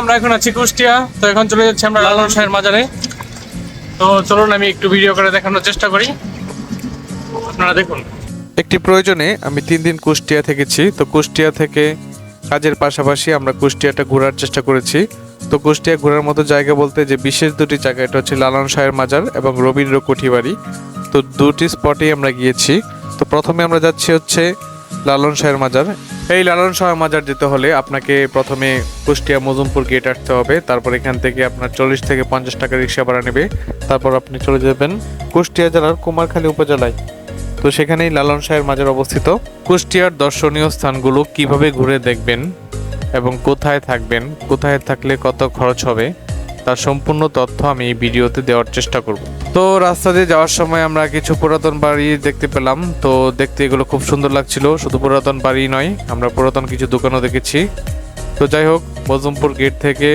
আমরা এখন আছি কুষ্টিয়া। তো এখন চলে যাচ্ছি আমরা লালন শাহের মাজারে। তো চলুন, আমি একটু ভিডিও করে দেখানোর চেষ্টা করি। আপনারা দেখুন। একটি প্রয়োজনে আমি তিন দিন কুষ্টিয়া থেকেছি। তো কুষ্টিয়া থেকে কাজের পাশাপাশি আমরা কুষ্টিয়াটা ঘোরার চেষ্টা করেছি। তো কুষ্টিয়া ঘোরার মতো জায়গা বলতে যে বিশেষ দুটি জায়গা, এটা হচ্ছে লালন শাহের মাজার এবং রবীন্দ্র কুঠিবাড়ি তো দুটি স্পটেই আমরা গিয়েছি। তো প্রথমে আমরা যাচ্ছি হচ্ছে লালন শাহের মাজার। এই লালন শাহের মাজার যেতে হলে আপনাকে প্রথমে কুষ্টিয়া মজুমপুর গেট আসতে হবে, তারপর এখান থেকে আপনার চল্লিশ থেকে পঞ্চাশ টাকা রিক্সা ভাড়া নেবে, তারপর আপনি চলে যাবেন কুষ্টিয়া জেলার কুমারখালী উপজেলায়। তো সেখানেই লালন শাহের মাজার অবস্থিত। কুষ্টিয়ার দর্শনীয় স্থানগুলো কীভাবে ঘুরে দেখবেন এবং কোথায় থাকবেন, কোথায় থাকলে কত খরচ হবে তার সম্পূর্ণ তথ্য আমি এই ভিডিওতে দেওয়ার চেষ্টা করব। তো রাস্তা দিয়ে যাওয়ার সময় আমরা কিছু পুরাতন বাড়ি দেখতে পেলাম। তো দেখতে এগুলো খুব সুন্দর লাগছিল। শুধু পুরাতন বাড়ি নয়, আমরা পুরাতন কিছু দোকানও দেখেছি। তো যাই হোক, বজমপুর গেট থেকে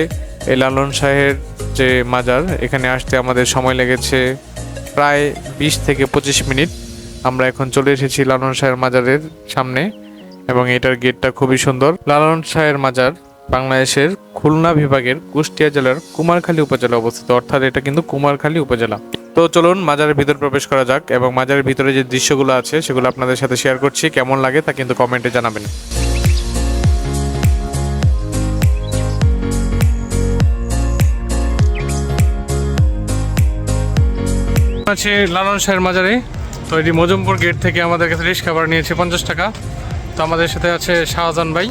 এই লালন শাহের যে মাজার, এখানে আসতে আমাদের সময় লেগেছে প্রায় বিশ থেকে পঁচিশ মিনিট। আমরা এখন চলে এসেছি লালন শাহের মাজারের সামনে, এবং এটার গেটটা খুবই সুন্দর। লালন শাহের মাজার বাংলাদেশের খুলনা বিভাগের কুষ্টিয়া জেলার কুমারখালী উপজেলা অবস্থিত। অর্থাৎ এটা কিন্তু কুমারখালী উপজেলা। তো চলুন মাজারের ভিতর প্রবেশ করা যাক এবং মাজারের ভিতরে যে দৃশ্যগুলো আছে, সেগুলো আপনাদের সাথে শেয়ার করছি। কেমন লাগে তা কিন্তু কমেন্টে জানাবেন। আছে লালন শাহের মাজারে। তো এটি মজুমপুর গেট থেকে আমাদের কাছে রিক্সা ভাড়া নিয়েছে পঞ্চাশ টাকা। তো আমাদের সাথে আছে শাহজাহান ভাই।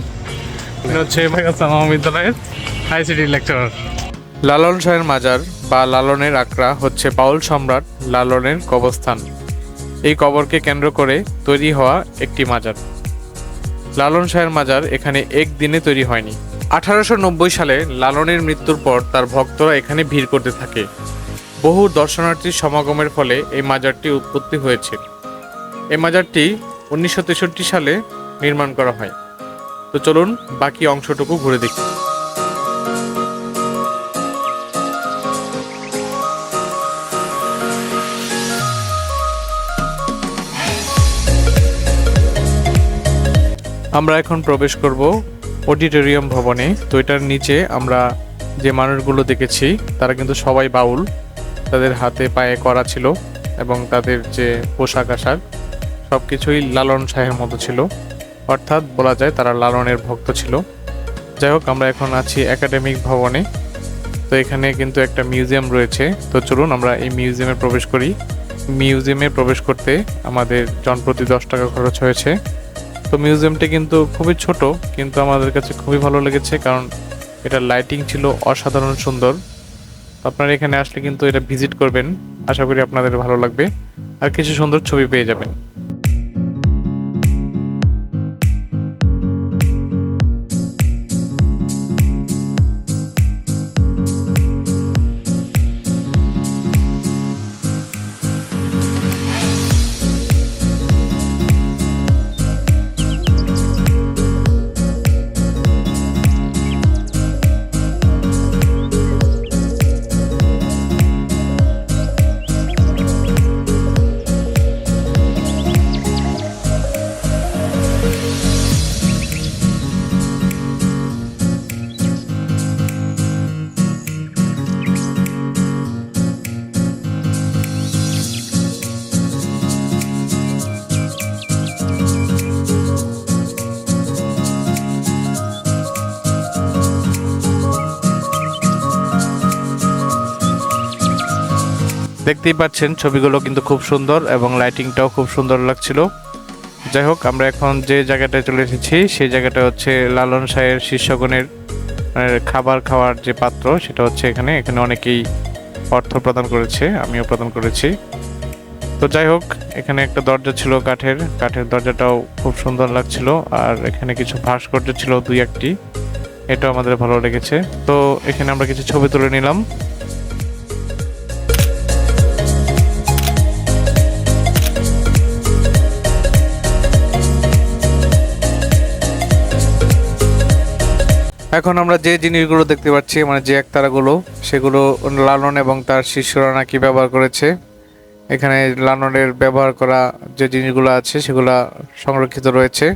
লালন শাহের মাজার বা লালনের আকড়া হচ্ছে বাউল সম্রাট লালনের কবরস্থান। এই কবরকে কেন্দ্র করে তৈরি হওয়া একটি মাজার। লালন শাহের মাজার এখানে একদিনে তৈরি হয়নি। আঠারোশো নব্বই সালে লালনের মৃত্যুর পর তার ভক্তরা এখানে ভিড় করতে থাকে। বহু দর্শনার্থীর সমাগমের ফলে এই মাজারটি উৎপত্তি হয়েছে। এই মাজারটি উনিশশো তেষট্টি সালে নির্মাণ করা হয়। তো চলুন বাকি অংশটুকু ঘুরে দেখি। আমরা এখন প্রবেশ করব অডিটোরিয়াম ভবনে। তো এটার নিচে আমরা যে মানুষগুলো দেখেছি, তারা কিন্তু সবাই বাউল। তাদের হাতে পায়ে করা ছিল এবং তাদের যে পোশাক আশাক সব কিছুই লালন শাহের মতো ছিল। অর্থাৎ বলা যায় তারা লালনের ভক্ত ছিল। যাই হোক, আমরা এখন আছি একাডেমিক ভবনে। তো এখানে কিন্তু একটা মিউজিয়াম রয়েছে। তো চলুন, আমরা এই মিউজিয়ামে প্রবেশ করি। মিউজিয়ামে প্রবেশ করতে আমাদের জনপ্রতি দশ টাকা খরচ হয়েছে। তো মিউজিয়ামটি কিন্তু খুবই ছোট, কিন্তু আমাদের কাছে খুবই ভালো লেগেছে কারণ এটা লাইটিং ছিল অসাধারণ সুন্দর। আপনারা এখানে আসলে কিন্তু এটা ভিজিট করবেন। আশা করি আপনাদের ভালো লাগবে। আর কিছু সুন্দর ছবি পেয়ে যাবেন। দেখতেই পাচ্ছেন, ছবিগুলো কিন্তু খুব সুন্দর এবং লাইটিংটাও খুব সুন্দর লাগছিল। যাই হোক, আমরা এখন যে জায়গাটায় চলে এসেছি, সেই জায়গাটা হচ্ছে লালন শাহের শিষ্যগণের মানে খাবার খাওয়ার যে পাত্র, সেটা হচ্ছে এখানে। এখানে অনেকেই অর্থ প্রদান করেছে, আমিও প্রদান করেছি। তো যাই হোক, এখানে একটা দরজা ছিল কাঠের। কাঠের দরজাটাও খুব সুন্দর লাগছিল, আর এখানে কিছু ভাস্কর্য ছিল দুই একটি এটাও আমাদের ভালো লেগেছে। তো এখানে আমরা কিছু ছবি তুলে নিলাম। এখন আমরা যে জিনিসগুলো দেখতে পাচ্ছি মানে যে একতারাগুলো, সেগুলো লালন এবং তার শিষ্যরা নাকি ব্যবহার করেছে। এখানে লালনের ব্যবহার করা যে জিনিসগুলো আছে, সেগুলো সংরক্ষিত রয়েছে।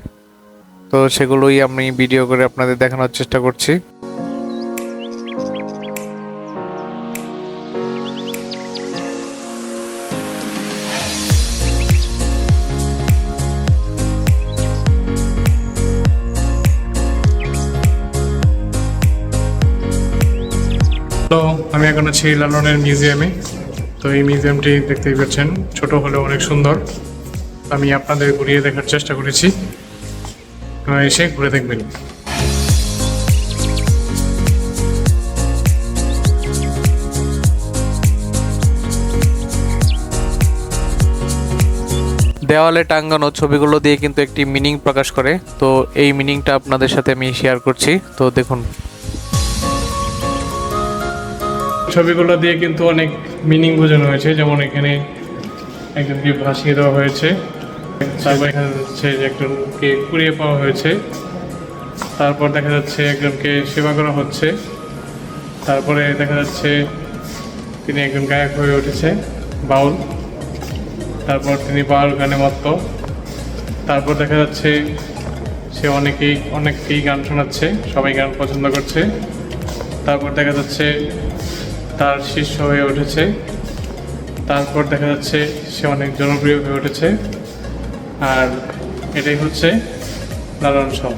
তো সেগুলোই আমি ভিডিও করে আপনাদের দেখানোর চেষ্টা করছি। তো আমি এখন আছি লালনের মিউজিয়ামে তো এই মিউজিয়ামটি দেখতেই পাচ্ছেন, ছোট হলেও অনেক সুন্দর। আমি আপনাদের ঘুরিয়ে দেখার চেষ্টা করেছি। এসে ঘুরে দেখবেন। দেওয়ালে টাঙ্গানো ছবিগুলো দিয়ে কিন্তু একটি মিনিং প্রকাশ করে। তো এই মিনিংটা আপনাদের সাথে আমি শেয়ার করছি। তো দেখুন। ছবিগুলো দিয়ে কিন্তু অনেক মিনিং বোঝানো হয়েছে। যেমন এখানে একজনকে ভাসিয়ে দেওয়া হয়েছে। তারপর দেখা যাচ্ছে যে একজনকে কুড়িয়ে পাওয়া হয়েছে। তারপর দেখা যাচ্ছে একজনকে সেবা করা হচ্ছে। তারপরে দেখা যাচ্ছে তিনি একজন গায়ক হয়ে উঠেছে, বাউল। তারপর তিনি বাউল গানে মত্ত। তারপর দেখা যাচ্ছে সে অনেকেই, অনেককেই গান শোনাচ্ছে, সবাই গান পছন্দ করছে। তারপর দেখা যাচ্ছে তার শিষ্য হয়ে উঠেছে। তারপর দেখা যাচ্ছে সে অনেক জনপ্রিয় হয়ে উঠেছে। আর এটাই হচ্ছে লালন সব।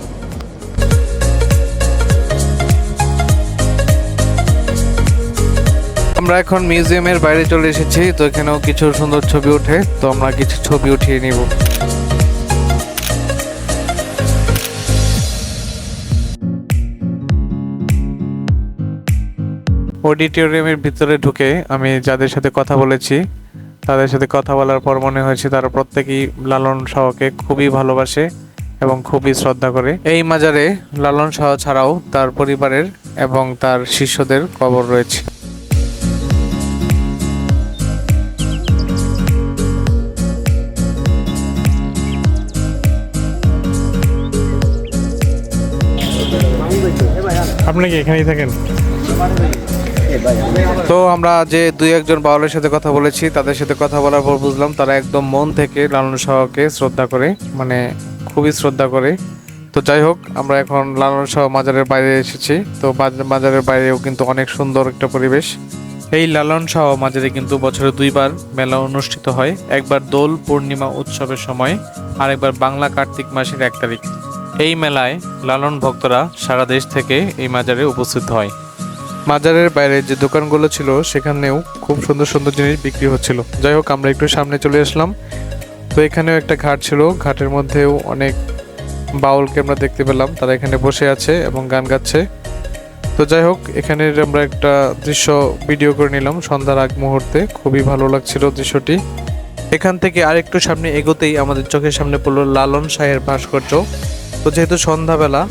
আমরা এখন মিউজিয়ামের বাইরে চলে এসেছি, তো এখানেও কিছু সুন্দর ছবি ওঠে, তো আমরা কিছু ছবি উঠিয়ে নিব। অডিটোরিয়ামের ভিতরে ঢুকে আমি যাদের সাথে কথা বলেছি, তাদের সাথে কথা বলার পর মনে হয়েছে তারা প্রত্যেকেই লালন শাহকে খুবই ভালোবাসে এবং খুবই শ্রদ্ধা করে। এই মাজারে লালন শাহ ছাড়াও তার পরিবারের এবং তার শিষ্যদের কবর রয়েছে। আপনি কি এখানেই থাকেন? তো আমরা যে দুই একজন বাউলের সাথে কথা বলেছি, তাদের সাথে কথা বলার পর বুঝলাম তারা একদম মন থেকে লালন শাহকে শ্রদ্ধা করে মানে খুবই শ্রদ্ধা করে। তো যাই হোক, আমরা এখন লালন শাহ মাজারের বাইরে এসেছি। তো মাজারের বাইরেও কিন্তু অনেক সুন্দর একটা পরিবেশ। এই লালন শাহ মাজারে কিন্তু বছরে দুইবার মেলা অনুষ্ঠিত হয়। একবার দোল পূর্ণিমা উৎসবের সময় আর একবার বাংলা কার্তিক মাসের এক তারিখ। এই মেলায় লালন ভক্তরা সারা দেশ থেকে এই মাজারে উপস্থিত হয়। মাজারের বাইরে যে দোকানগুলো ছিল, সেখানেও খুব সুন্দর সুন্দর জিনিস বিক্রি হচ্ছিল। যাই হোক, আমরা একটু সামনে চলে আসলাম। তো এখানেও একটা ঘাট ছিল। ঘাটের মধ্যেও অনেক বাউলকে আমরা দেখতে পেলাম। তারা এখানে বসে আছে এবং গান গাচ্ছে। তো যাই হোক এখানে আমরা একটা দৃশ্য ভিডিও করে নিলাম সন্ধ্যার আগ মুহূর্তে। খুবই ভালো লাগছিল দৃশ্যটি। এখান থেকে আরেকটু সামনে এগোতেই আমাদের চোখের সামনে পড়ল লালন শাহের ভাস্কর্য। তো যেহেতু সন্ধ্যাবেলা,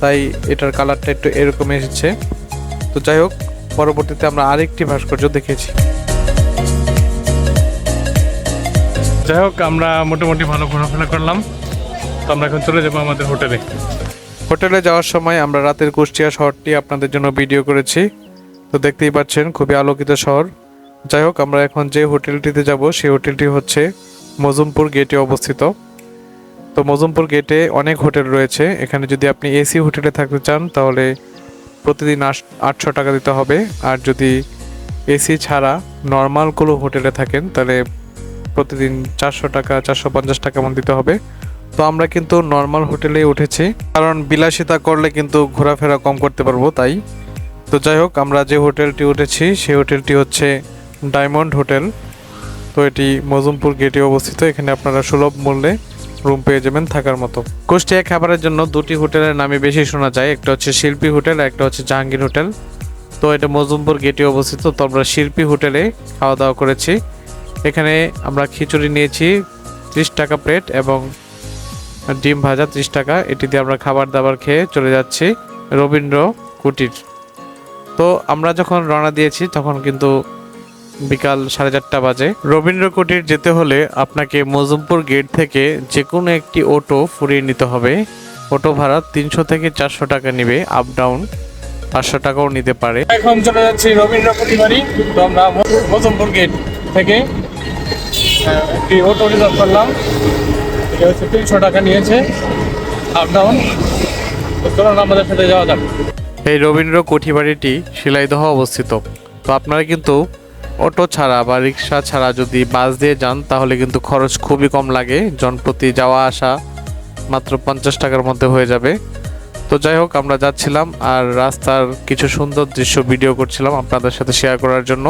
তাই এটার কালারটা একটু এরকম এসেছে। তো যাই হোক পরবর্তীতে আমরা আরেকটি ভাস্কর্য দেখেছি। যাই হোক আমরা মোটামুটি ভালো ঘোরাফেরা করলাম। তো আমরা এখন চলে যাব আমাদের হোটেলে। হোটেলে যাওয়ার সময় আমরা রাতের কুষ্টিয়া শহরটি আপনাদের জন্য ভিডিও করেছি। তো দেখতেই পাচ্ছেন খুবই আলোকিত শহর। যাই হোক আমরা এখন যে হোটেলটিতে যাব সেই হোটেলটি হচ্ছে মজুমপুর গেটে অবস্থিত। তো মজুমপুর গেটে অনেক হোটেল রয়েছে। এখানে যদি আপনি এসি হোটেলে থাকতে চান তাহলে প্রতিদিন আটশো টাকা দিতে হবে। আর যদি এসি ছাড়া নর্মাল কোনো হোটেলে থাকেন, তাহলে প্রতিদিন চারশো টাকা, চারশো পঞ্চাশ টাকা মতো দিতে হবে। তো আমরা কিন্তু নর্মাল হোটেলেই উঠেছি। কারণ বিলাসিতা করলে কিন্তু ঘোরাফেরা কম করতে পারব, তাই। তো যাই হোক, আমরা যে হোটেলটি উঠেছি, সেই হোটেলটি হচ্ছে ডায়মন্ড হোটেল তো এটি মজুমপুর গেটে অবস্থিত। এখানে আপনারা সুলভ মূল্যে রুম পেয়ে যাবেন থাকার মতো। কুষ্টিয়া খাবারের জন্য দুটি হোটেলের নামে বেশি শোনা যায়। একটা হচ্ছে শিল্পী হোটেল একটা হচ্ছে জাহাঙ্গীর হোটেল। তো এটা মজুমপুর গেটে অবস্থিত, তো আমরা শিল্পী হোটেলে খাওয়া দাওয়া করেছি। এখানে আমরা খিচুড়ি নিয়েছি, ত্রিশ টাকা প্লেট এবং ডিম ভাজা ত্রিশ টাকা। এটি দিয়ে আমরা খাবার দাবার খেয়ে চলে যাচ্ছি রবীন্দ্র কুটির। তো আমরা যখন রওনা দিয়েছি, তখন কিন্তু বিকাল সাড়ে চারটা বাজে। রবীন্দ্র কুটির যেতে হলে আপনাকে মজুমপুর গেট থেকে যে কোনো একটি অটো ফুরিয়ে নিতে হবে। অটো ভাড়া তিনশো থেকে চারশো টাকা নেবে আপ ডাউন পাঁচশো টাকাও নিতে পারে। এখন চলে যাচ্ছি রবীন্দ্র প্রতিবারই তো আমরা মজমপুর গেট থেকে একটি অটো রিজার্ভ করলাম। এটা হচ্ছে তিনশো টাকা নিয়েছে আপ ডাউন চলুন আমাদের সাথে যাওয়া যাক। এই রবীন্দ্র কুঠিবাড়িটি শিলাইদহ অবস্থিত। তো আপনারা কিন্তু অটো ছাড়া বা রিক্সা ছাড়া যদি বাস দিয়ে যান, তাহলে কিন্তু খরচ খুবই কম লাগে। জনপ্রতি যাওয়া আসা মাত্র পঞ্চাশ টাকার মধ্যে হয়ে যাবে। তো যাই হোক, আমরা যাচ্ছিলাম আর রাস্তার কিছু সুন্দর দৃশ্য ভিডিও করছিলাম আপনাদের সাথে শেয়ার করার জন্য।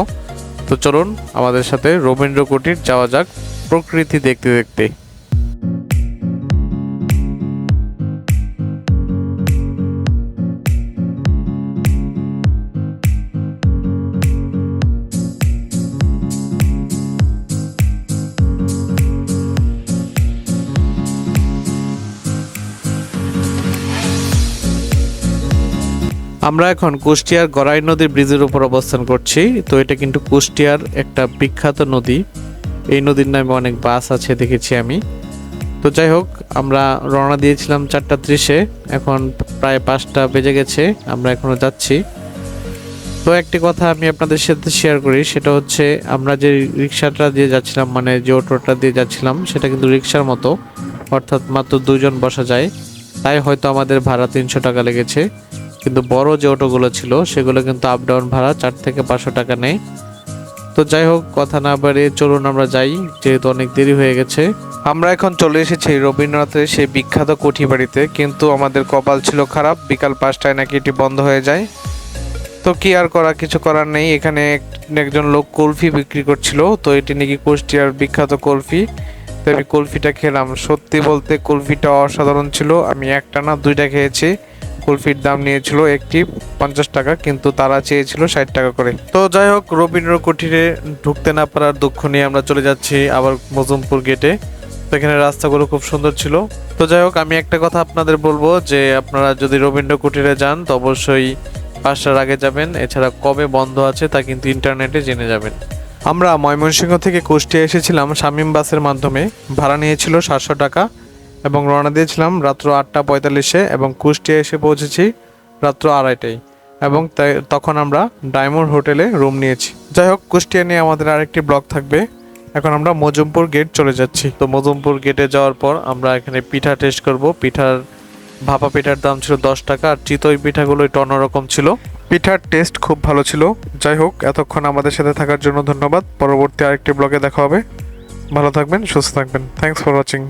তো চলুন, আমাদের সাথে রবীন্দ্র কুটির যাওয়া যাক প্রকৃতি দেখতে দেখতে। আমরা এখন কুষ্টিয়ার গড়াই নদীর ব্রিজের উপর অবস্থান করছি। তো এটা কিন্তু কুষ্টিয়ার একটা বিখ্যাত নদী। এই নদীর নামে অনেক বাস আছে দেখেছি আমি। তো যাই হোক, আমরা রওনা দিয়েছিলাম চারটা ত্রিশে। এখন প্রায় পাঁচটা বেজে গেছে, আমরা এখনও যাচ্ছি। তো একটি কথা আমি আপনাদের সাথে শেয়ার করি, সেটা হচ্ছে আমরা যে রিক্সাটা দিয়ে যাচ্ছিলাম মানে যে অটোটা দিয়ে যাচ্ছিলাম, সেটা কিন্তু রিক্সার মতো। অর্থাৎ মাত্র দুজন বসা যায়। তাই হয়তো আমাদের ভাড়া তিনশো টাকা লেগেছে। কিন্তু বড় যে অটোগুলো ছিল, সেগুলো কিন্তু আপ ডাউন ভাড়া, চার থেকে পাঁচশো টাকা নেয় তো যাই হোক, কথা না বাড়িয়ে চলুন আমরা যাই, যেহেতু অনেক দেরি হয়ে গেছে। আমরা এখন চলে এসেছি রবীন্দ্রনাথের সেই বিখ্যাত কোঠি বাড়িতে, কিন্তু আমাদের কপাল ছিল খারাপ, বিকাল পাঁচটায় নাকি এটি বন্ধ হয়ে যায়। তো কি আর করা, কিছু করার নেই, এখানে একজন লোক কুলফি বিক্রি করছিল, তো এটি নাকি কুষ্টিয়ার বিখ্যাত কুলফি। তো আমি কুলফিটা খেলাম। সত্যি বলতে কুলফিটা অসাধারণ ছিল, আমি একটা না দুইটা খেয়েছি। কুলফির দাম নিয়েছিল একটি পঞ্চাশ টাকা, কিন্তু তারা চেয়েছিল ষাট টাকা করে। তো যাই হোক, রবীন্দ্র কুঠিরে ঢুকতে না পারার দুঃখ নিয়ে আমরা চলে যাচ্ছি আবার মজুমপুর গেটে। তো এখানে রাস্তাগুলো খুব সুন্দর ছিল। তো যাই হোক, আমি একটা কথা আপনাদের বলব যে, আপনারা যদি রবীন্দ্র কুটিরে যান, তো অবশ্যই পাঁচটার আগে যাবেন। এছাড়া কবে বন্ধ আছে তা কিন্তু ইন্টারনেটে জেনে যাবেন। আমরা ময়মনসিংহ থেকে কুষ্টিয়া এসেছিলাম শামীম বাসের মাধ্যমে। ভাড়া নিয়েছিল সাতশো টাকা। এবং রওনা দিয়েছিলাম রাত্র আটটা পঁয়তাল্লিশে এবং কুষ্টিয়া এসে পৌঁছেছি রাত্র আড়াইটায়। এবং তখন আমরা ডায়মন্ড হোটেলে রুম নিয়েছি। যাই হোক, কুষ্টিয়া নিয়ে আমাদের আরেকটি ব্লগ থাকবে। এখন আমরা মজুমপুর গেট চলে যাচ্ছি। তো মজুমপুর গেটে যাওয়ার পর আমরা এখানে পিঠা টেস্ট করব। পিঠার, ভাপা পিঠার দাম ছিল দশ টাকা আর চিতই পিঠাগুলো একটু অন্যরকম ছিল। পিঠার টেস্ট খুব ভালো ছিল। যাই হোক, এতক্ষণ আমাদের সাথে থাকার জন্য ধন্যবাদ। পরবর্তী আরেকটি ব্লগে দেখা হবে। ভালো থাকবেন, সুস্থ থাকবেন। Thanks for watching